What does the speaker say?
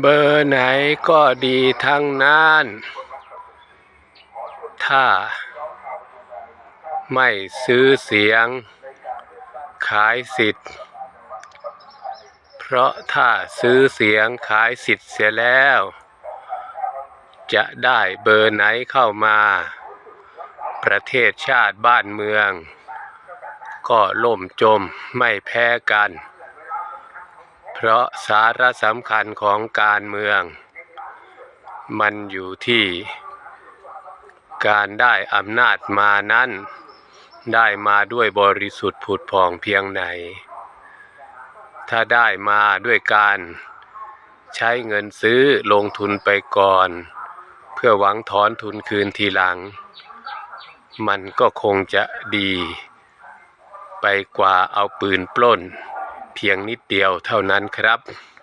เบอร์ไหนก็ดีทั้งนั้น ถ้า ไม่ซื้อเสียง ขายสิทธิ์ เพราะถ้าซื้อเสียงขายสิทธิ์เสียแล้ว จะได้เบอร์ไหนเข้ามา ประเทศชาติบ้านเมือง ก็ล่มจมไม่แพ้กัน เพราะสาระสำคัญของการเมือง มันอยู่ที่การได้อำนาจมานั้น ได้มาด้วยบริสุทธิ์ผุดผ่องเพียงไหน ถ้าได้มาด้วยการใช้เงินซื้อลงทุนไปก่อน เพื่อหวังถอนทุนคืนทีหลัง มันก็คงจะดี ไปกว่าเอาปืนปล้น เพียงนิดเดียวเท่านั้นครับ